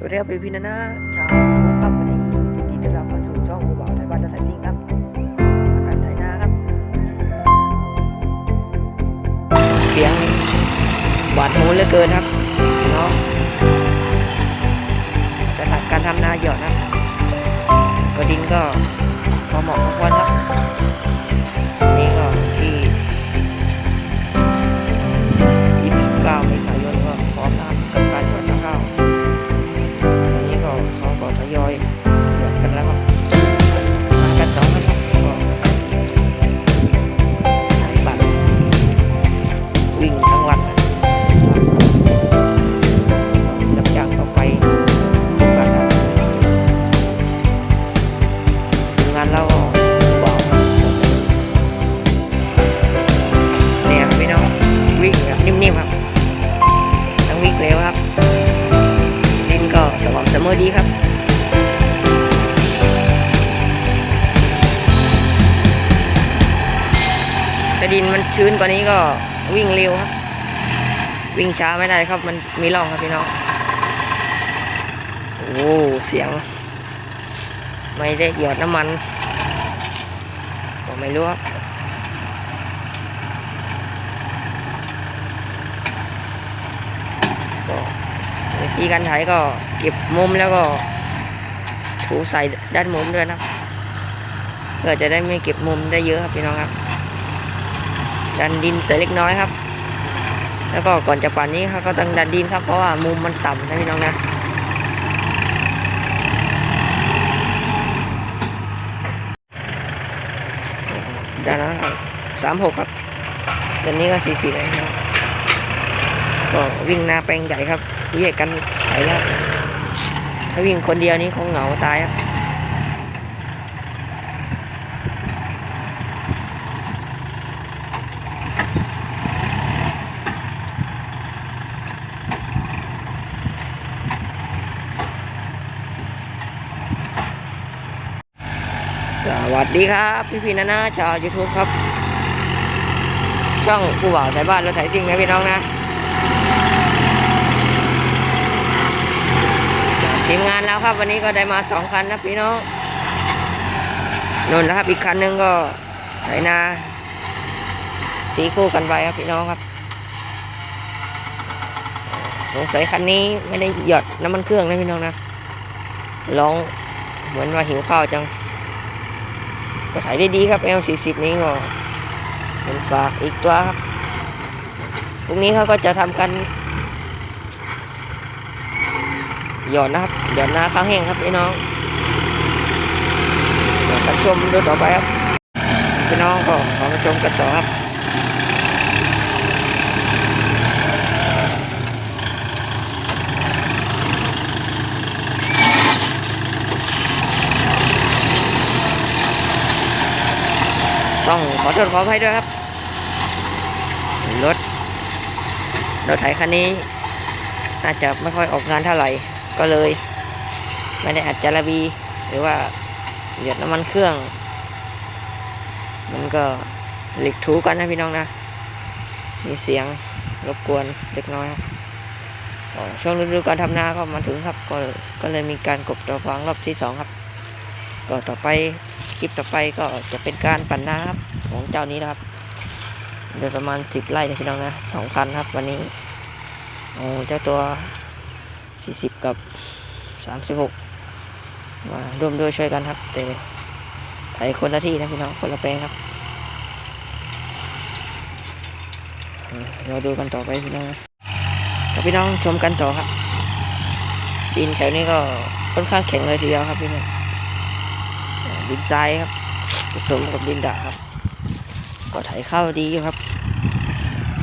สวัสดีครับพี่พี่นะนะชาวยูทูบครับวันนี้ยินดีต้อนรับเข้าสู่ช่องบูบ่าวไทยบ้านและไทยซิงครับมากันไทยนาครับ เสียงหวาดหูเหลือเกินครับเนาะจะทำการทำนาหยอดครับก็ดินก็พอเหมาะพอควรครับ ดินมันชื้นกว่านี้ก็วิ่งเร็วครับ วิ่งช้าไม่ได้ครับมันมีร่องครับพี่น้องโอ้เสียง ไม่ได้หยอดน้ำมันก็ไม่รู้ครับก็วิธีการไถก็เก็บมุมแล้วก็ถูใส่ด้านมุมด้วยนะเพื่อจะได้ไม่เก็บมุมได้เยอะครับพี่น้องครับ ดันดินใส่เล็กน้อยครับ แล้วก็ก่อนจะปั่นนี้เขาก็ต้องดันดินครับ เพราะว่ามุมมันต่ำนะพี่น้องนะด้านนั้นสามหกครับด้านนี้ก็สี่สี่เลยนะครับก็วิ่งหน้าแปลงใหญ่ครับแยกกันไปแล้วถ้าวิ่งคนเดียวนี้คงเหงาตายครับ ส วัสดีครับ พี่พี่ๆนานาชาวยูทูบครับ ช่องผู้บ่าวไทยบ้านรถไถซิ่งนะพี่น้องนะทีมงานแล้วครับวันนี้ก็ได้มาสองคันนะพี่น้องนนนะครับ อีกคันหนึงก็ไถนาตีคู่กันไปครับพี่น้องครับสงสัยคันนี้ไม่ได้หยดน้ำมันเครื่องนะพี่น้องนะร้องเหมือนว่าหิวข้าวจัง ก็ขายได้ดีครับ L40 นี้ก็เป็นฝากอีกตัวครับพรุ่งนี้เขาก็จะทำกันหย่อนนะครับหย่อนหน้าข้าวแห้งครับพี่น้องเดี๋ยวกันชมดูต่อไปครับพี่น้องก็ขอมาชมกันต่อครับ ต้องขอโทษขออภัยด้วยครับ รถรถไถคันนี้น่าจะไม่ค่อยออกงานเท่าไหร่ก็เลย ไม่ได้อัดจาระบี หรือว่าเหยียดน้ำมันเครื่อง มันก็หลีกถูกันนะพี่น้องนะ มีเสียงรบกวนเล็กน้อยครับช่วงฤดูการทำนาก็มาถึงครับ ก็ก็เลยมีการกบตัวฟางรอบที่สองครับ ก็ต่อไป คลิปต่อไปก็จะเป็นการปั่นนาครับของเจ้านี้นะครับโดยประมาณสิบไร่นะพี่น้องนะสองคันครับ วันนี้โอ้เจ้าตัว40กับ36มาร่วมด้วยช่วยกันครับ แต่ไถคนละที่นะพี่น้องคนละแปลงครับเราดูกันต่อไปพี่น้องนะกับพี่น้องชมกันต่อครับดินแถวนี้ก็ค่อนข้างแข็งเลยทีเดียวครับพี่น้อง ดินทรายครับ ผสมกับดินดะครับ ก็ถ่ายเข้าดีอยู่ครับ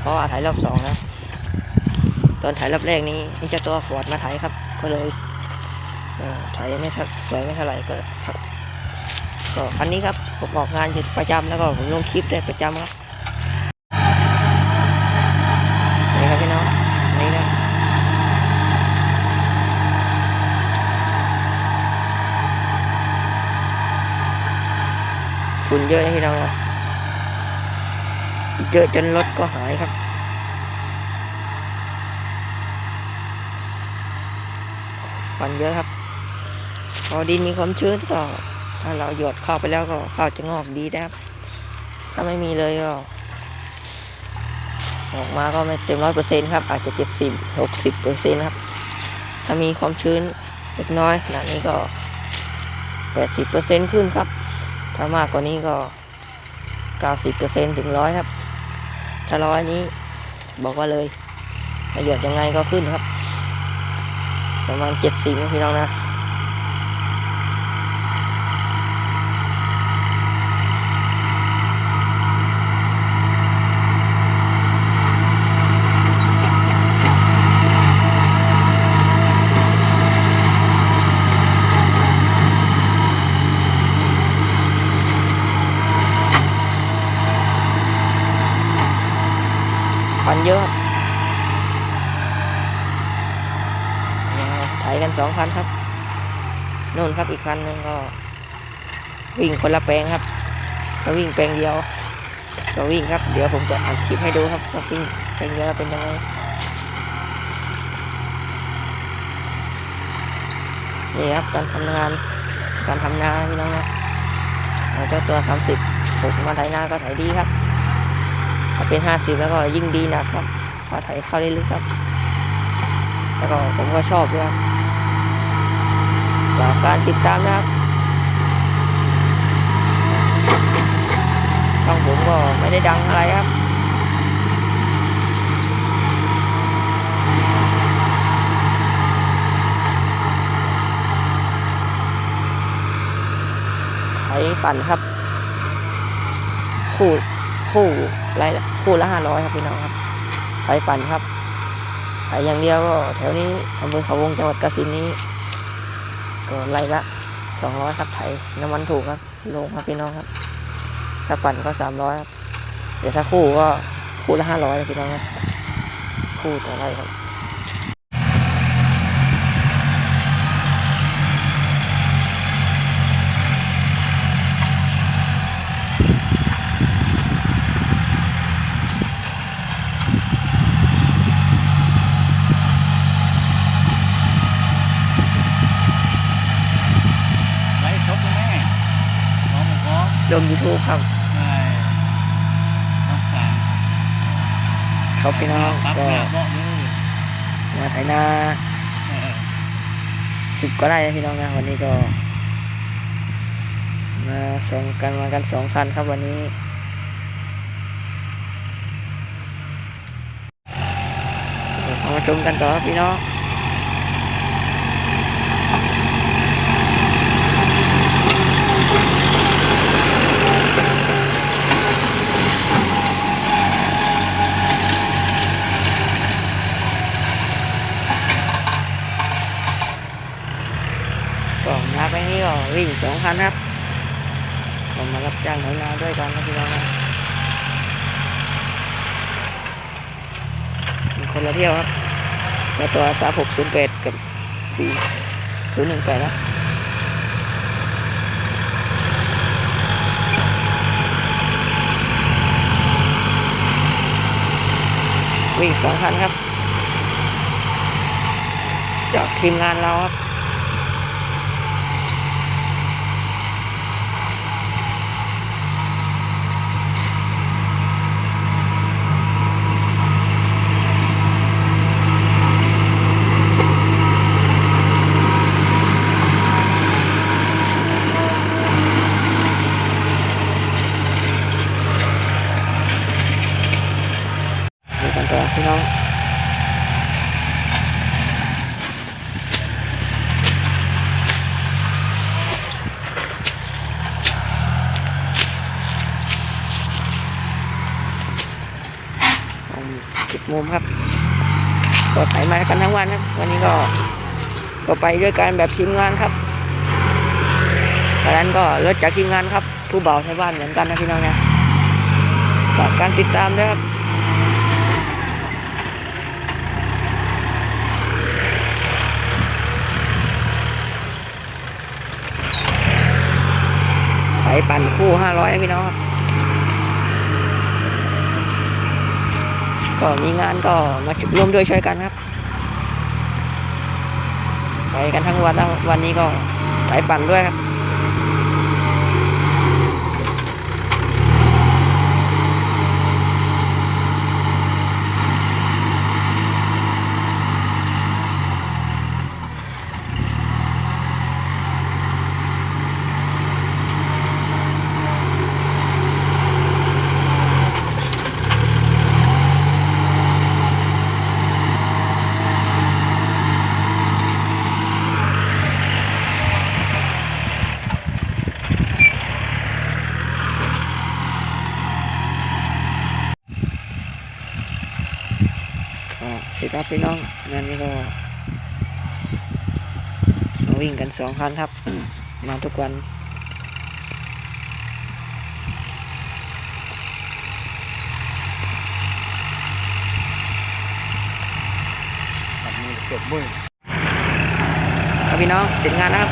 เพราะว่ายรอบสองนะตอนถ่ายรอบแรกนี้นี่เจ้าตัวฟอร์ดมาถ่ายครับ ก็เลยถ่ายไม่ทสวยไม่เท่าไหร่ก็ครับก็คันนี้ครับผมออกงานอยู่ประจำแล้วก็ผมลงคลิปได้ประจำครับนี่ครับพี่น้องนี่นะ ฝุ่นเยอะนะพี่น้องนะเยอะจนรถก็หายครับควันเยอะครับ พอดินมีความชื้นก็ถ้าเราหยดเข้าไปแล้วก็ข้าวจะงอกดีนะครับ ถ้าไม่มีเลยก็ออกมาก็ไม่เต็มร้อยเปอร์เซ็นต์ครับ อาจจะเจ็ดสิบหกสิบเปอร์เซ็นต์ครับ ถ้ามีความชื้นเล็กน้อยขนาดนี้ก็แปดสิบเปอร์เซ็นต์ขึ้นครับ ถ้ามากกว่านี้ก็เก้าสิบเปอร์เซ็นต์ถึงร้อยครับ ถ้าร้อยนี้บอกว่าเลยประโยชน์ยังไงก็ขึ้นครับ ประมาณเจ็ดสิบพี่น้องนะ ควันเยอะครับถ่ายกันส องคันครับนู่นครับอีกคันหนึ่งก็ วิ่งคนละแปลงครับก็วิ่งแปลงเดียวก็วิ่งครับ เดี๋ยวผมจะอัดคลิปให้ดูครับว่าวิ่งแปลงเดียวเป็นยังไงนี่ครับการทำงาน การทำนาพี่น้องนะเจ้าตัวสามสิบปลูกมาไถนาก็ไถดีครับถ้าเป็นห้าสิบแล้วก็ยิ่งดีหนะครับพอไถเข้าได้ลึกครับ แล้วก็ผมก็ชอบด้วยครับ ฝากการติดตามนะครับช่องผมก็ไม่ได้ดังอะไรครับไถปั่นครับ คู่คู่ไรละคู่ละห้าร้อยครับพี่น้องครับไถปั่นครับไถอย่างเดียวก็แถวนี้อำเภอเขาวงจังหวัดกาฬสินธุ์นี้ ก็ไรละสองร้อยครับไถน้ำมันถูกครับ ลงครับพี่น้องครับถ้าปั่นก็สามร้อยครับเดี๋ยวถ้าคู่ก็คู่ละห้าร้อยพี่น้องครับ คู่ต่อไรครับ ไลฟ์สดนะแม่พร้อมพร้อม ลงยูทูบครับใช่ต้องการครับพี่น้องปั๊บก็หน้าเบาะเลยมาไถนาเออสิบก็ได้นะพี่น้องนะวันนี้ก็ มาส่งกันมากันสองคันครับวันนี้เดี๋ยวเรามาชมกันต่อครับพี่น้องก็มาไปนี้ก็ วิ่งสองคันครับก็มารับจ้างไถนาด้วยกันนะพี่น้องนะมีคนละเที่ยวครับแล้วตัวสามหกศูนย์แปดกับสี่ศูนย์หนึ่งแปดนะวิ่งสองคันครับจากทีมงานเราครับ ดูกันต่อพี่น้อง เก็บ มุมครับก็ถ่ายมากันทั้งวันครับ วันนี้ก็ก็ไปด้วยกันแบบทีมงานครับตอนนั้นก็รถจากทีมงานครับ ผู้เบาไทยบ้านเหมือนกันนะพี่น้องนะฝากการติดตามด้วยครับไถปั่นคู่ห้าร้อยพี่น้องครับ ก็มีงานก็มาร่วมด้วยช่วยกันครับ ไปกันทั้งวันแล้ววันนี้ก็ไปปั่นด้วยครับ ก็เสร็จแล้วพี่น้องงานนี้ก็มาวิ่งกันสองคันครับ มาทุกวันตัดมือเก็บมือครับพี่น้องเสร็จงานแล้วครับ